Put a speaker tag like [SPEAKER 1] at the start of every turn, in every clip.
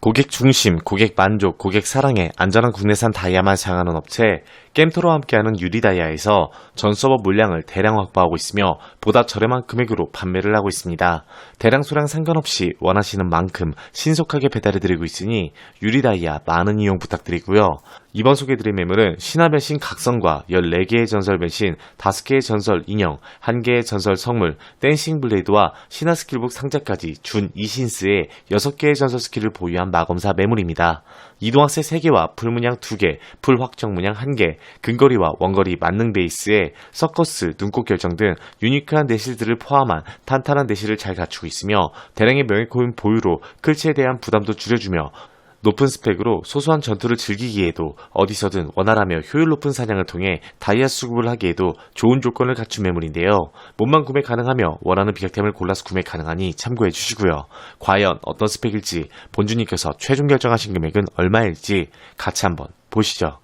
[SPEAKER 1] 고객 중심, 고객 만족, 고객 사랑에 안전한 국내산 다이아만 사용하는 업체 겜토로와 함께하는 유리다이아에서 전 서버 물량을 대량 확보하고 있으며 보다 저렴한 금액으로 판매를 하고 있습니다. 대량 소량 상관없이 원하시는 만큼 신속하게 배달해드리고 있으니 유리다이아 많은 이용 부탁드리고요. 이번 소개해드릴 매물은 신화 변신 각성과 14개의 전설 변신, 5개의 전설 인형, 1개의 전설 성물, 댄싱 블레이드와 신화 스킬북 상자까지 준 이신스의 6개의 전설 스킬을 보유한 마검사 매물입니다. 이동학세 3개와 풀문양 2개, 풀확정 문양 1개, 근거리와 원거리 만능 베이스에 서커스, 눈꽃 결정 등 유니크한 내실들을 포함한 탄탄한 내실을 잘 갖추고 있으며 대량의 명예코인 보유로 클치에 대한 부담도 줄여주며 높은 스펙으로 소소한 전투를 즐기기에도 어디서든 원활하며 효율 높은 사냥을 통해 다이아 수급을 하기에도 좋은 조건을 갖춘 매물인데요. 몸만 구매 가능하며 원하는 비약템을 골라서 구매 가능하니 참고해 주시고요. 과연 어떤 스펙일지 본주님께서 최종 결정하신 금액은 얼마일지 같이 한번 보시죠.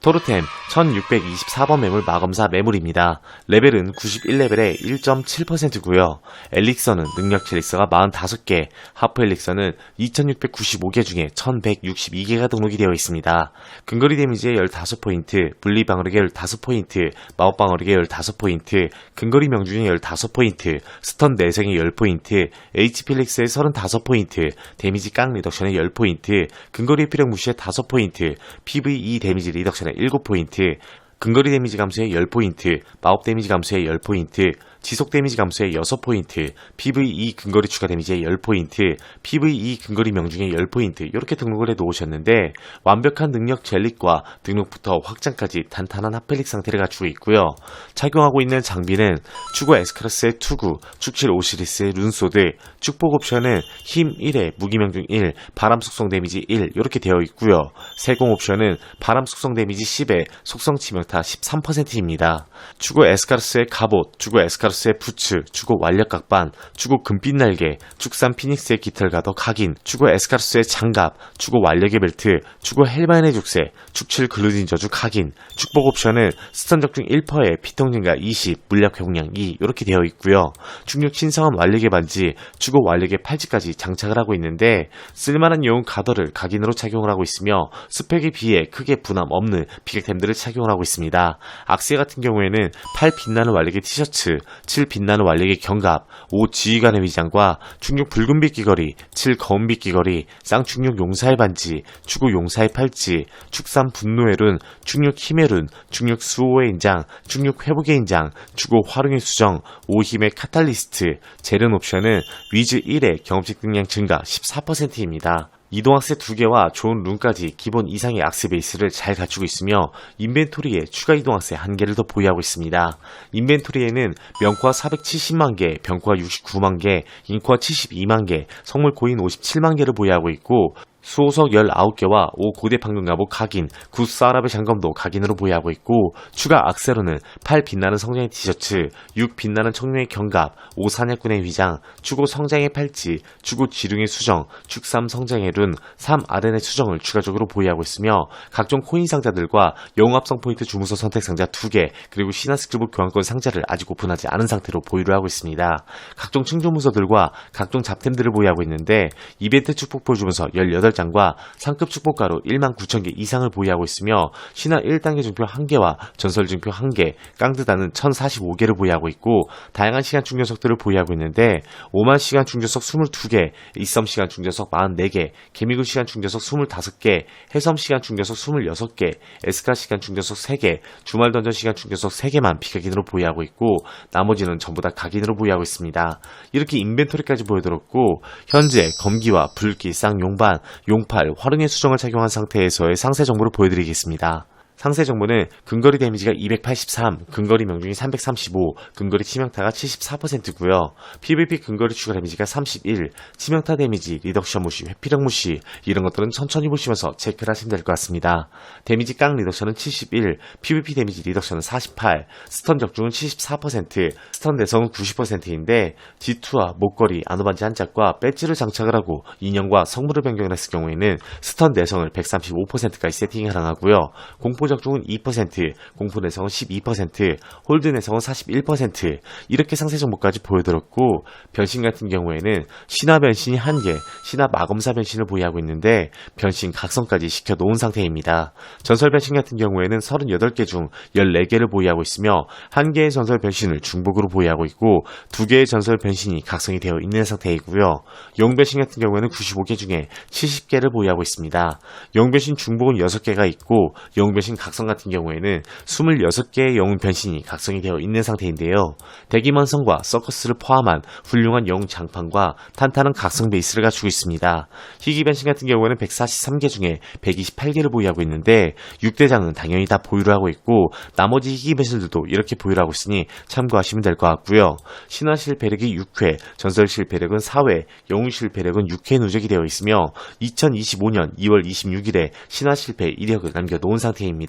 [SPEAKER 1] 토르템 1624번 매물 마검사 매물입니다. 레벨은 91레벨에 1.7%고요. 엘릭서는 능력 젤릭서가 45개, 하프 엘릭서는 2695개 중에 1162개가 등록이 되어 있습니다. 근거리 데미지에 15포인트, 분리 방어력에 15포인트, 마법 방어력에 15포인트, 근거리 명중에 15포인트, 스턴 내생에 10포인트, HP 렉스에 35포인트, 데미지 깡 리덕션에 10포인트, 근거리 피력 무시에 5포인트, PVE 데미지 리덕션에 7포인트, 근거리 데미지 감소에 10포인트, 마법 데미지 감소에 10포인트, 지속 데미지 감소에 6포인트, PVE 근거리 추가 데미지에 10포인트, PVE 근거리 명중에 10포인트 이렇게 등록을 해 놓으셨는데 완벽한 능력 젤릭과 등록부터 확장까지 탄탄한 핫펠릭 상태를 갖추고 있고요. 착용하고 있는 장비는 추구 에스카르스의 투구, 축칠 오시리스의 룬소드, 축복 옵션은 힘 1에 무기 명중 1, 바람 속성 데미지 1 이렇게 되어 있고요. 세공 옵션은 바람 속성 데미지 10에 속성 치명타 13%입니다. 추구 에스카르스의 갑옷, 추구 에스카르스 의 부츠, 추구 완력 각반, 추구 금빛 날개, 축산 피닉스의 깃털 가더 각인, 추구 에스카르스의 장갑, 추구 완력의 벨트, 추구 헬바인의 죽새, 축칠 글루딘 저주 각인, 축복 옵션은 스턴 적중 1%에 피통 증가 20, 물약 회복량 2 이렇게 되어 있고요. 중력 신성한 완력의 반지, 추구 완력의 팔찌까지 장착을 하고 있는데 쓸만한 여운 가더를 각인으로 착용을 하고 있으며 스펙에 비해 크게 부담 없는 비객템들을 착용을 하고 있습니다. 악세 같은 경우에는 8 빛나는 완력의 티셔츠, 7 빛나는 완력의 경갑, 5 지휘관의 위장과 충육 붉은빛 귀걸이, 7 검은빛 귀걸이, 쌍충육 용사의 반지, 추구 용사의 팔찌, 축산 분노의 룬, 충육 힘의 룬, 충육 수호의 인장, 충육 회복의 인장, 추구 활용의 수정, 5 힘의 카탈리스트, 재련 옵션은 위즈 1의 경험치 능량 증가 14%입니다. 이동학세 2개와 좋은 룬까지 기본 이상의 악세 베이스를 잘 갖추고 있으며 인벤토리에 추가 이동학세 1개를 더 보유하고 있습니다. 인벤토리에는 명코화 470만 개, 병코화 69만 개, 인코화 72만 개, 성물 코인 57만 개를 보유하고 있고 수호석 19개와 5 고대 방금 갑옷 각인, 구스 아랍의 장검도 각인으로 보유하고 있고 추가 악세로는 8 빛나는 성장의 티셔츠, 6 빛나는 청룡의 경갑, 5 사냥꾼의 휘장, 추고 성장의 팔찌, 추고 지룡의 수정, 축삼 성장의 룬, 3 아덴의 수정을 추가적으로 보유하고 있으며 각종 코인 상자들과 영웅합성 포인트 주문서 선택 상자 2개, 그리고 신화 스킬북 교환권 상자를 아직 오픈하지 않은 상태로 보유를 하고 있습니다. 각종 충전문서들과 각종 잡템들을 보유하고 있는데 이벤트 축복볼 주문서 18 장과 상급 축복가로 1만 9천 개 이상을 보유하고 있으며 신화 1단계 증표 1개와 전설 증표 1개, 깡드다는 1045개를 보유하고 있고 다양한 시간 충전석들을 보유하고 있는데 5만 시간 충전석 22개, 이썸 시간 충전석 44개, 개미굴 시간 충전석 25개, 해섬 시간 충전석 26개, 에스카 시간 충전석 3개, 주말 던전 시간 충전석 3개만 비각인으로 보유하고 있고 나머지는 전부 다 각인으로 보유하고 있습니다. 이렇게 인벤토리까지 보여드렸고 현재 검기와 불기, 쌍용반, 용팔, 활용의 수정을 착용한 상태에서의 상세 정보를 보여드리겠습니다. 상세 정보는 근거리 데미지가 283, 근거리 명중이 335, 근거리 치명타가 74%고요. PVP 근거리 추가 데미지가 31, 치명타 데미지, 리덕션 무시, 회피력 무시 이런 것들은 천천히 보시면서 체크를 하시면 될 것 같습니다. 데미지 깡 리덕션은 71, PVP 데미지 리덕션은 48, 스턴 적중은 74%, 스턴 내성은 90%인데 G2와 목걸이, 안우반지 한 짝과 배지를 장착을 하고 인형과 성물을 변경을 했을 경우에는 스턴 내성을 135%까지 세팅이 가능하고요. 공포 적중은 2%, 공포 내성은 12%, 홀드 내성은 41% 이렇게 상세 정보까지 보여드렸고 변신 같은 경우에는 신화 변신이 1개, 신화 마검사 변신을 보유하고 있는데 변신 각성까지 시켜놓은 상태입니다. 전설 변신 같은 경우에는 38개 중 14개를 보유하고 있으며 1개의 전설 변신을 중복으로 보유하고 있고 2개의 전설 변신이 각성이 되어 있는 상태이고요. 영변신 같은 경우에는 95개 중에 70개를 보유하고 있습니다. 영변신 중복은 6개가 있고 영변신 각성 같은 경우에는 26개의 영웅 변신이 각성이 되어 있는 상태인데요. 대기만성과 서커스를 포함한 훌륭한 영웅 장판과 탄탄한 각성 베이스를 갖추고 있습니다. 희귀 변신 같은 경우에는 143개 중에 128개를 보유하고 있는데 6대장은 당연히 다 보유를 하고 있고 나머지 희귀 변신들도 이렇게 보유를 하고 있으니 참고하시면 될 것 같고요. 신화 실패력이 6회, 전설 실패력은 4회, 영웅 실패력은 6회 누적이 되어 있으며 2025년 2월 26일에 신화 실패 이력을 남겨놓은 상태입니다.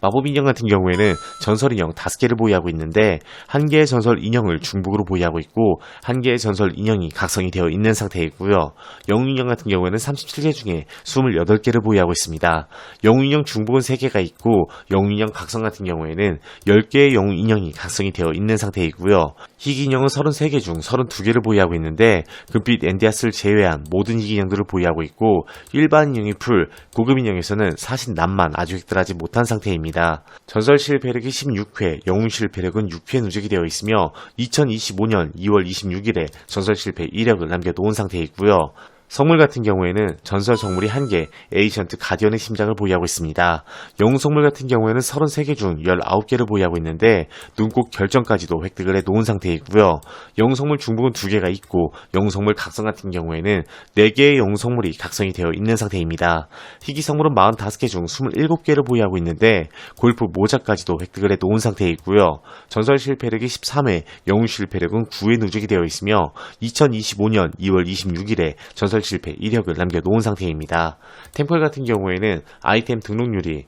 [SPEAKER 1] 마법 인형 같은 경우에는 전설 인형 5개를 보유하고 있는데 한 개의 전설 인형을 중복으로 보유하고 있고 한 개의 전설 인형이 각성이 되어 있는 상태이고요. 영웅 인형 같은 경우에는 37개 중에 28개를 보유하고 있습니다. 영웅 인형 중복은 3개가 있고 영웅 인형 각성 같은 경우에는 10개의 영웅 인형이 각성이 되어 있는 상태이고요. 희귀 인형은 33개 중 32개를 보유하고 있는데 금빛 엔디아스를 제외한 모든 희귀 인형들을 보유하고 있고 일반 인형이 풀, 고급 인형에서는 사신 남만 아직 획득하지 못한 상태입니다. 전설 실패력이 16회, 영웅 실패력은 6회 누적이 되어 있으며 2025년 2월 26일에 전설 실패 1력을 남겨놓은 상태이고요. 성물 같은 경우에는 전설 성물이 1개, 에이션트 가디언의 심장을 보유하고 있습니다. 영웅 성물 같은 경우에는 33개 중 19개를 보유하고 있는데 눈꽃 결정까지도 획득을 해 놓은 상태이고요. 영웅 성물 중복은 2개가 있고 영웅 성물 각성 같은 경우에는 4개의 영웅 성물이 각성이 되어 있는 상태입니다. 희귀 성물은 45개 중 27개를 보유하고 있는데 골프 모자까지도 획득을 해 놓은 상태이고요. 전설 실패력이 13회, 영웅 실패력은 9회 누적이 되어 있으며 2025년 2월 26일에 전설 실패 이력을 남겨놓은 상태입니다. 템플 같은 경우에는 아이템 등록률이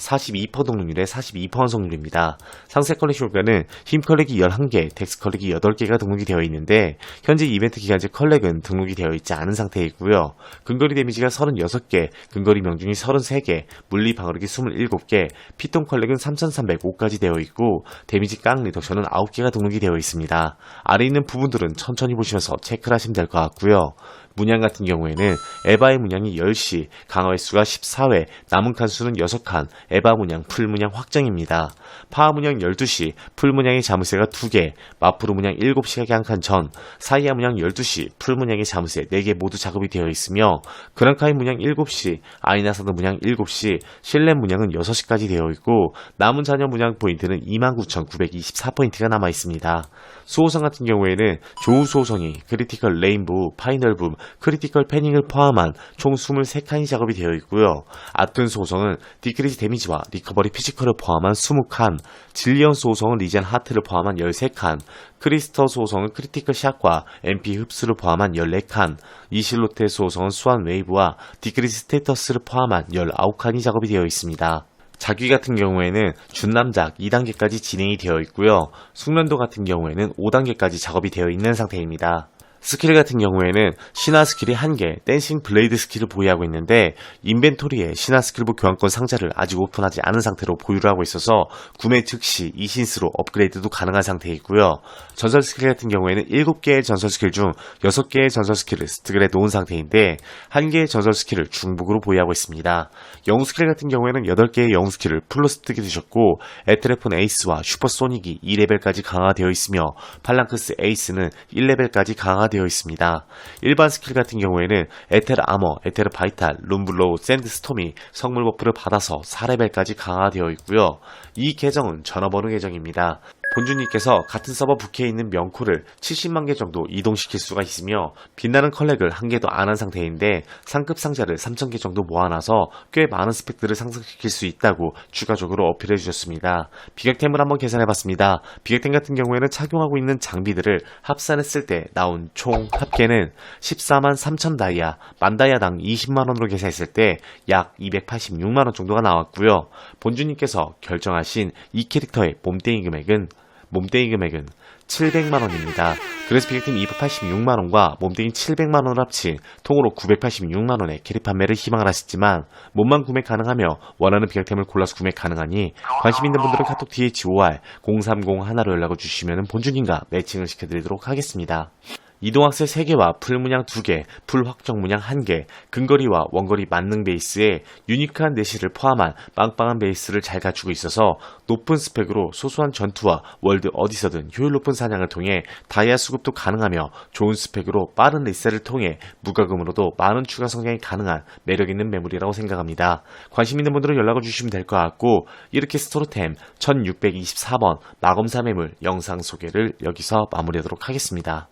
[SPEAKER 1] 42% 등록률에 42% 완성률입니다. 상세 컬렉션가는 힘 컬렉이 11개, 덱스 컬렉이 8개가 등록이 되어 있는데 현재 이벤트 기간제 컬렉은 등록이 되어 있지 않은 상태이고요. 근거리 데미지가 36개, 근거리 명중이 33개, 물리 방어력이 27개, 피통 컬렉은 3305까지 되어 있고 데미지 깡 리덕션은 9개가 등록이 되어 있습니다. 아래 있는 부분들은 천천히 보시면서 체크를 하시면 될 것 같고요. 문양 같은 경우에는 에바의 문양이 10시, 강화 횟수가 14회, 남은 칸수는 6칸, 에바 문양, 풀 문양 확정입니다. 파워 문양 12시, 풀 문양의 자무세가 2개, 마프로 문양 7시가 한칸 전, 사이아 문양 12시, 풀 문양의 자무세 4개 모두 작업이 되어 있으며 그랑카이 문양 7시, 아이나사드 문양 7시, 실렘 문양은 6시까지 되어 있고 남은 자녀 문양 포인트는 29,924포인트가 남아 있습니다. 수호성 같은 경우에는 조우 수호성이 크리티컬 레인보우, 파이널붐, 크리티컬 패닝을 포함한 총 23칸이 작업이 되어 있고요. 아튼 수호성은 디크리즈 데미지와 리커버리 피지컬을 포함한 20칸, 질리언 수호성은 리젠 하트를 포함한 13칸, 크리스터 수호성은 크리티컬 샷과 MP 흡수를 포함한 14칸, 이실로테 수호성은 수완 웨이브와 디크리즈 스테이터스를 포함한 19칸이 작업이 되어 있습니다. 자귀 같은 경우에는 준남작 2단계까지 진행이 되어 있고요. 숙련도 같은 경우에는 5단계까지 작업이 되어 있는 상태입니다. 스킬 같은 경우에는 신화 스킬이 1개, 댄싱 블레이드 스킬을 보유하고 있는데 인벤토리에 신화 스킬북 교환권 상자를 아직 오픈하지 않은 상태로 보유를 하고 있어서 구매 즉시 이신스로 업그레이드도 가능한 상태이고요. 전설 스킬 같은 경우에는 7개의 전설 스킬 중 6개의 전설 스킬을 해 놓은 상태인데 1개의 전설 스킬을 중복으로 보유하고 있습니다. 영웅 스킬 같은 경우에는 8개의 영웅 스킬을 풀로 습득해 두셨고 에트레폰 에이스와 슈퍼소닉이 2레벨까지 강화되어 있으며 팔랑크스 에이스는 1레벨까지 강화 되어 있습니다. 일반 스킬 같은 경우에는 에테르 아머, 에테르 바이탈, 룸블로우, 샌드스톰이 성물 버프를 받아서 4레벨까지 강화되어 있고요. 이 계정은 전화번호 계정입니다. 본주님께서 같은 서버 부캐에 있는 명코를 70만 개 정도 이동시킬 수가 있으며 빛나는 컬렉을 한 개도 안 한 상태인데 상급 상자를 3,000개 정도 모아놔서 꽤 많은 스펙들을 상승시킬 수 있다고 추가적으로 어필해 주셨습니다. 비격템을 한번 계산해 봤습니다. 비격템 같은 경우에는 착용하고 있는 장비들을 합산했을 때 나온 총 합계는 14만 3천 다이아, 만 다이아당 20만 원으로 계산했을 때 약 286만 원 정도가 나왔고요. 본주님께서 결정하신 이 캐릭터의 몸땡이 금액은 몸땡이 금액은 700만원입니다. 그래서 피격팀 286만원과 몸뚱이 700만원을 합친 통으로 986만원의 캐리 판매를 희망을 하셨지만 몸만 구매 가능하며 원하는 피격템을 골라서 구매 가능하니 관심 있는 분들은 카톡 DHOR 030 하나로 연락을 주시면 본주님과 매칭을 시켜드리도록 하겠습니다. 이동학셀 3개와 풀문양 2개, 풀확정 문양 1개, 근거리와 원거리 만능 베이스에 유니크한 내실을 포함한 빵빵한 베이스를 잘 갖추고 있어서 높은 스펙으로 소소한 전투와 월드 어디서든 효율 높은 사냥을 통해 다이아 수급도 가능하며 좋은 스펙으로 빠른 리셀을 통해 무과금으로도 많은 추가 성장이 가능한 매력 있는 매물이라고 생각합니다. 관심 있는 분들은 연락을 주시면 될 것 같고 이렇게 스토르템 1624번 마검사 매물 영상 소개를 여기서 마무리하도록 하겠습니다.